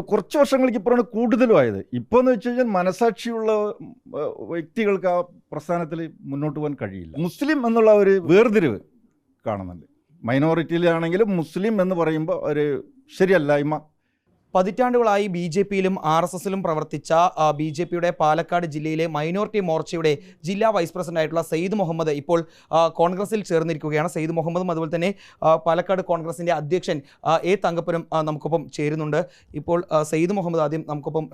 കുറച്ച് വർഷങ്ങൾക്ക് ഇപ്പോഴാണ് കൂടുതലുമായത് ഇപ്പോൾ എന്ന് വെച്ച് കഴിഞ്ഞാൽ മനസാക്ഷിയുള്ള വ്യക്തികൾക്ക് ആ പ്രസ്ഥാനത്തിൽ മുന്നോട്ട് പോകാൻ കഴിയില്ല. മുസ്ലിം എന്നുള്ള ഒരു വേർതിരിവ് കാണുന്നുണ്ട്. മൈനോറിറ്റിയിലാണെങ്കിലും മുസ്ലിം എന്ന് പറയുമ്പോൾ ഒരു ശരിയല്ലായ്മ പതിറ്റാണ്ടുകളായി ബി ജെ പിയിലും ആർ എസ് എസിലും പ്രവർത്തിച്ച ബി ജെ പിയുടെ പാലക്കാട് ജില്ലയിലെ മൈനോറിറ്റി മോർച്ചയുടെ ജില്ലാ വൈസ് പ്രസിഡന്റ് ആയിട്ടുള്ള സയ്യിദ് മുഹമ്മദ് ഇപ്പോൾ കോൺഗ്രസിൽ ചേർന്നിരിക്കുകയാണ്. സയ്യിദ് മുഹമ്മദും അതുപോലെ തന്നെ പാലക്കാട് കോൺഗ്രസിന്റെ അധ്യക്ഷൻ എ തങ്കപ്പനും നമുക്കൊപ്പം ചേരുന്നുണ്ട്. ഇപ്പോൾ സയ്യിദ് മുഹമ്മദ് ആദ്യം നമുക്കൊപ്പം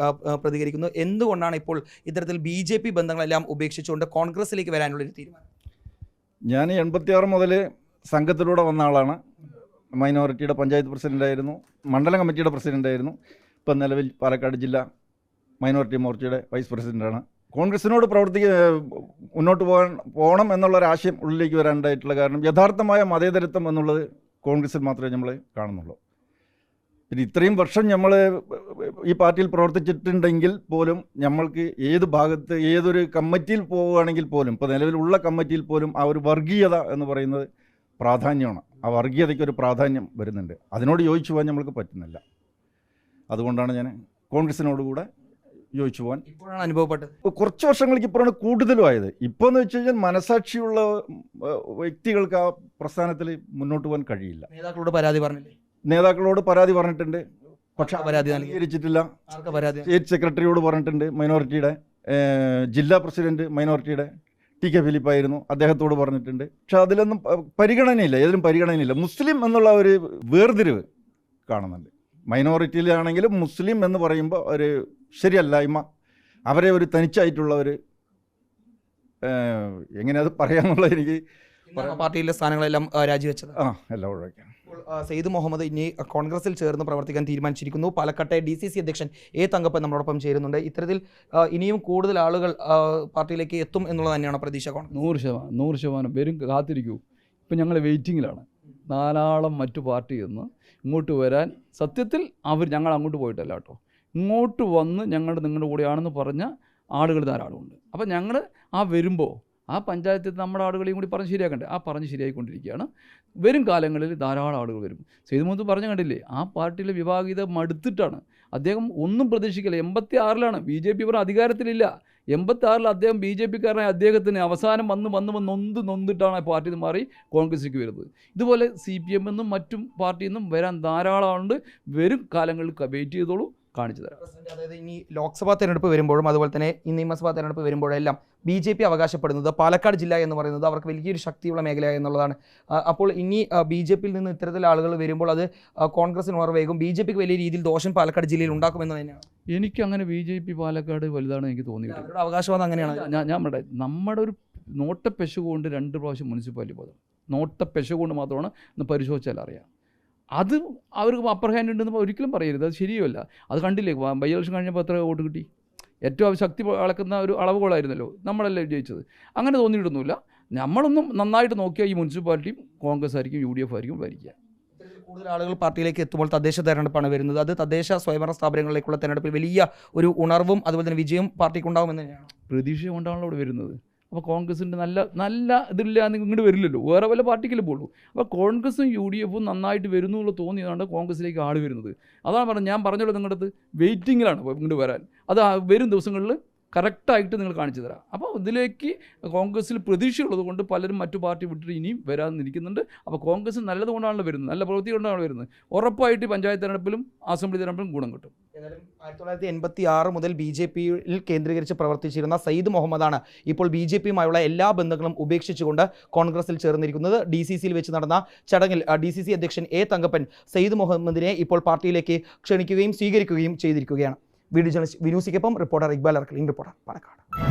പ്രതികരിക്കുന്നു. എന്തുകൊണ്ടാണ് ഇപ്പോൾ ഇത്തരത്തിൽ ബി ജെ പി ബന്ധങ്ങളെല്ലാം ഉപേക്ഷിച്ചുകൊണ്ട് കോൺഗ്രസിലേക്ക് വരാനുള്ള ഒരു തീരുമാനം? ഞാൻ എൺപത്തിയാറ് മുതൽ സംഘത്തിലൂടെ വന്ന ആളാണ്. മൈനോറിറ്റിയുടെ പഞ്ചായത്ത് പ്രസിഡന്റായിരുന്നു മണ്ഡലം കമ്മിറ്റിയുടെ പ്രസിഡന്റായിരുന്നു ഇപ്പം നിലവിൽ പാലക്കാട് ജില്ല മൈനോറിറ്റി മോർച്ചയുടെ വൈസ് പ്രസിഡന്റാണ് കോൺഗ്രസിനോട് പ്രവർത്തി മുന്നോട്ട് പോകാൻ പോകണം എന്നുള്ളൊരാശയം ഉള്ളിലേക്ക് വരാനുണ്ടായിട്ടുള്ള കാരണം യഥാർത്ഥമായ മതേതരത്വം എന്നുള്ളത് കോൺഗ്രസിൽ മാത്രമേ നമ്മൾ കാണുന്നുള്ളൂ. പിന്നെ ഇത്രയും വർഷം നമ്മൾ ഈ പാർട്ടിയിൽ പ്രവർത്തിച്ചിട്ടുണ്ടെങ്കിൽ പോലും നമ്മൾക്ക് ഏത് ഭാഗത്ത് ഏതൊരു കമ്മിറ്റിയിൽ പോവുകയാണെങ്കിൽ പോലും ഇപ്പോൾ നിലവിലുള്ള കമ്മിറ്റിയിൽ പോലും ആ ഒരു വർഗീയത എന്ന് പറയുന്നത് പ്രാധാന്യമാണ്. ആ വർഗീയതയ്ക്ക് ഒരു പ്രാധാന്യം വരുന്നുണ്ട്. അതിനോട് യോജിച്ചു പോകാൻ നമ്മൾക്ക് പറ്റുന്നില്ല. അതുകൊണ്ടാണ് ഞാൻ കോൺഗ്രസിനോടുകൂടെ യോജിച്ചു പോകാൻ ഇപ്പോഴാണ് അനുഭവപ്പെട്ടത്. ഇപ്പോൾ കുറച്ച് വർഷങ്ങൾക്ക് ഇപ്പോഴാണ് കൂടുതലും ആയത് ഇപ്പോൾ എന്ന് വെച്ച് കഴിഞ്ഞാൽ മനസാക്ഷിയുള്ള വ്യക്തികൾക്ക് ആ പ്രസ്ഥാനത്തിൽ മുന്നോട്ട് പോകാൻ കഴിയില്ല. നേതാക്കളോട് പരാതി പറഞ്ഞില്ലേ? നേതാക്കളോട് പരാതി പറഞ്ഞിട്ടുണ്ട്. പക്ഷേ പരാതി നൽകിയിരിച്ചിട്ടില്ല പരാതി? സ്റ്റേറ്റ് സെക്രട്ടറിയോട് പറഞ്ഞിട്ടുണ്ട് മൈനോറിറ്റിയുടെ ജില്ലാ പ്രസിഡന്റ് മൈനോറിറ്റിയുടെ ടി കെ ഫിലിപ്പായിരുന്നു അദ്ദേഹത്തോട് പറഞ്ഞിട്ടുണ്ട്. പക്ഷെ അതിലൊന്നും പരിഗണനയില്ല. ഏതിലും പരിഗണനയില്ല. മുസ്ലിം എന്നുള്ള ഒരു വേർതിരിവ് കാണുന്നുണ്ട്. മൈനോറിറ്റിയിലാണെങ്കിലും മുസ്ലിം എന്ന് പറയുമ്പോൾ ഒരു ശരിയല്ലായ്മ അവരെ ഒരു തനിച്ചായിട്ടുള്ള ഒരു എങ്ങനെ അത് എനിക്ക് പാർട്ടിയിലെ സ്ഥാനങ്ങളെല്ലാം രാജിവെച്ചത്. ആ എല്ലാം ഒഴിവാക്കാം. സെയ്ദ് മുഹമ്മദ് ഇനി കോൺഗ്രസിൽ ചേർന്ന് പ്രവർത്തിക്കാൻ തീരുമാനിച്ചിരിക്കുന്നു. പാലക്കാട്ടെ ഡി സി സി അധ്യക്ഷൻ എ തങ്കപ്പൻ നമ്മളോടൊപ്പം ചേരുന്നുണ്ട്. ഇത്തരത്തിൽ ഇനിയും കൂടുതൽ ആളുകൾ പാർട്ടിയിലേക്ക് എത്തും എന്നുള്ളത് തന്നെയാണ് പ്രതീക്ഷ നൂറ് ശതമാനം നൂറ് ശതമാനം പേരും കാത്തിരിക്കൂ. ഇപ്പം ഞങ്ങൾ വെയിറ്റിങ്ങിലാണ്. ധാരാളം മറ്റു പാർട്ടിയിൽ നിന്ന് ഇങ്ങോട്ട് വരാൻ സത്യത്തിൽ അവർ ഞങ്ങൾ അങ്ങോട്ട് പോയിട്ടല്ല കേട്ടോ. ഇങ്ങോട്ട് വന്ന് ഞങ്ങൾ നിങ്ങളുടെ കൂടെയാണെന്ന് പറഞ്ഞ ആളുകൾ ധാരാളമുണ്ട്. അപ്പം ഞങ്ങൾ ആ വരുമ്പോൾ ആ പഞ്ചായത്തിൽ നമ്മുടെ ആളുകളെയും കൂടി പറഞ്ഞ് ശരിയാക്കണ്ടേ? ആ പറഞ്ഞ് ശരിയായിക്കൊണ്ടിരിക്കുകയാണ്. വരും കാലങ്ങളിൽ ധാരാളം ആളുകൾ വരും. സേതുമുത്ത് പറഞ്ഞു കണ്ടില്ലേ? ആ പാർട്ടിയിലെ വിഭാഗീയത മടുത്തിട്ടാണ്. അദ്ദേഹം ഒന്നും പ്രതീക്ഷിക്കില്ല. എൺപത്തി ആറിലാണ് ബി ജെ പി ഇവർ അധികാരത്തിലില്ല. എൺപത്തി ആറിൽ അദ്ദേഹം ബി ജെ പിക്കാരനായ അദ്ദേഹത്തിന് അവസാനം വന്ന് വന്ന് വന്ന് നൊന്ത് നൊന്തിട്ടാണ് പാർട്ടിയിൽ നിന്ന് മാറി കോൺഗ്രസിലേക്ക് വരുന്നത്. ഇതുപോലെ സി പി എമ്മിൽ നിന്നും മറ്റും പാർട്ടിയിൽ നിന്നും വരാൻ ധാരാളം ആളുണ്ട്. വരും കാലങ്ങളിൽ വെയിറ്റ് ചെയ്തോളൂ. കാണിച്ചു തരാം. പ്രസിഡന്റ് അതായത് ഇനി ലോക്സഭാ തെരഞ്ഞെടുപ്പ് വരുമ്പോഴും അതുപോലെ തന്നെ ഈ നിയമസഭാ തെരഞ്ഞെടുപ്പ് വരുമ്പോഴെല്ലാം ബി ജെ പി അവകാശപ്പെടുന്നത് പാലക്കാട് ജില്ല എന്ന് പറയുന്നത് അവർക്ക് വലിയൊരു ശക്തിയുള്ള മേഖല എന്നുള്ളതാണ്. അപ്പോൾ ഇനി ബി ജെ പിയിൽ നിന്ന് ഇത്തരത്തിൽ ആളുകൾ വരുമ്പോൾ അത് കോൺഗ്രസിന് ഉറവേകും ബി ജെ പിക്ക് വലിയ രീതിയിൽ ദോഷം പാലക്കാട് ജില്ലയിൽ ഉണ്ടാക്കുമെന്ന് തന്നെയാണ്. എനിക്ക് അങ്ങനെ ബി ജെ പി പാലക്കാട് വലുതാണ് എനിക്ക് തോന്നിയിട്ടുള്ളത് അവകാശവാദം അങ്ങനെയാണ്. ഞാൻ ഞാൻ നമ്മുടെ നമ്മുടെ ഒരു കൊണ്ട് രണ്ട് പ്രാവശ്യം മുനിസിപ്പാലിറ്റി പോയത് കൊണ്ട് മാത്രമാണ് ഇന്ന് പരിശോധിച്ചാൽ അറിയാം. അത് അവർക്ക് അപ്പർ ഹാൻഡ് ഉണ്ടെന്ന് ഒരിക്കലും പറയരുത്. അത് ശരിയല്ല അത് കണ്ടില്ലേ? ബൈ ഇലക്ഷൻ കഴിഞ്ഞപ്പോൾ എത്ര വോട്ട് കിട്ടി? ഏറ്റവും ശക്തി അളക്കുന്ന ഒരു അളവുകളായിരുന്നല്ലോ നമ്മളല്ലേ ജയിച്ചത്. അങ്ങനെ തോന്നിയിട്ടൊന്നുമില്ല. നമ്മളൊന്നും നന്നായിട്ട് നോക്കിയാൽ ഈ മുനിസിപ്പാലിറ്റിയും കോൺഗ്രസ് ആയിരിക്കും യു ഡി എഫ് ആയിരിക്കും ഭരിക്കുക. കൂടുതൽ ആളുകൾ പാർട്ടിയിലേക്ക് എത്തുമ്പോൾ തദ്ദേശ തെരഞ്ഞെടുപ്പാണ് വരുന്നത്. അത് തദ്ദേശ സ്വയംഭരണ സ്ഥാപനങ്ങളിലേക്കുള്ള തെരഞ്ഞെടുപ്പിൽ വലിയ ഒരു ഉണർവും അതുപോലെ തന്നെ വിജയവും പാർട്ടിക്ക് ഉണ്ടാവുമെന്ന് തന്നെയാണ്. പ്രതീക്ഷ കൊണ്ടാണല്ലോ ഇവിടെ വരുന്നത്. അപ്പോൾ കോൺഗ്രസിന്റെ നല്ല നല്ല ഇതില്ല ഇങ്ങോട്ട് വരില്ലല്ലോ. വേറെ വല്ല പാർട്ടിക്കല്ലേ പോകുള്ളൂ അപ്പോൾ കോൺഗ്രസും യു ഡി എഫും നന്നായിട്ട് വരുന്നു എന്നുള്ള തോന്നിയതാണ് കോൺഗ്രസിലേക്ക് ആൾ വരുന്നത്. അതാണ് പറഞ്ഞത് ഞാൻ പറഞ്ഞല്ലോ നിങ്ങളുടെ അടുത്ത് വെയിറ്റിങ്ങിലാണ് ഇങ്ങോട്ട് വരാൻ. അത് വരും ദിവസങ്ങളിൽ കറക്റ്റായിട്ട് നിങ്ങൾ കാണിച്ചു തരാം. അപ്പോൾ ഇതിലേക്ക് കോൺഗ്രസ്സിൽ പ്രതീക്ഷയുള്ളത് കൊണ്ട് പലരും മറ്റു പാർട്ടി വിട്ടിട്ട് ഇനിയും വരാതിരിക്കുന്നുണ്ട് അപ്പോൾ കോൺഗ്രസ് നല്ലതുകൊണ്ടാണല്ലോ വരുന്നത്. നല്ല പ്രവൃത്തി കൊണ്ടാണ് വരുന്നത്. ഉറപ്പായിട്ട് പഞ്ചായത്ത് തെരഞ്ഞെടുപ്പിലും അസംബ്ലി തെരഞ്ഞെടുപ്പിലും ഗുണം കിട്ടും. ഏതായാലും ആയിരത്തി തൊള്ളായിരത്തി എൺപത്തി ആറ് മുതൽ ബി ജെ പിയിൽ കേന്ദ്രീകരിച്ച് പ്രവർത്തിച്ചിരുന്ന സയ്യിദ് മുഹമ്മദാണ് ഇപ്പോൾ ബി ജെ പിയുമായുള്ള എല്ലാ ബന്ധങ്ങളും ഉപേക്ഷിച്ചുകൊണ്ട് കോൺഗ്രസിൽ ചേർന്നിരിക്കുന്നത്. ഡി സി സിയിൽ വെച്ച് നടന്ന ചടങ്ങിൽ ഡി സി സി അധ്യക്ഷൻ എ തങ്കപ്പൻ സയ്യിദ് മുഹമ്മദിനെ ഇപ്പോൾ പാർട്ടിയിലേക്ക് ക്ഷണിക്കുകയും സ്വീകരിക്കുകയും ചെയ്തിരിക്കുകയാണ്. വീഡിയോ ജേർണലിസ്റ്റ് വിനൂസിക്കൊപ്പം റിപ്പോർട്ടർ ഇക്ബാൽ അർക്കലിംഗ് റിപ്പോർട്ടർ പാലക്കാട്.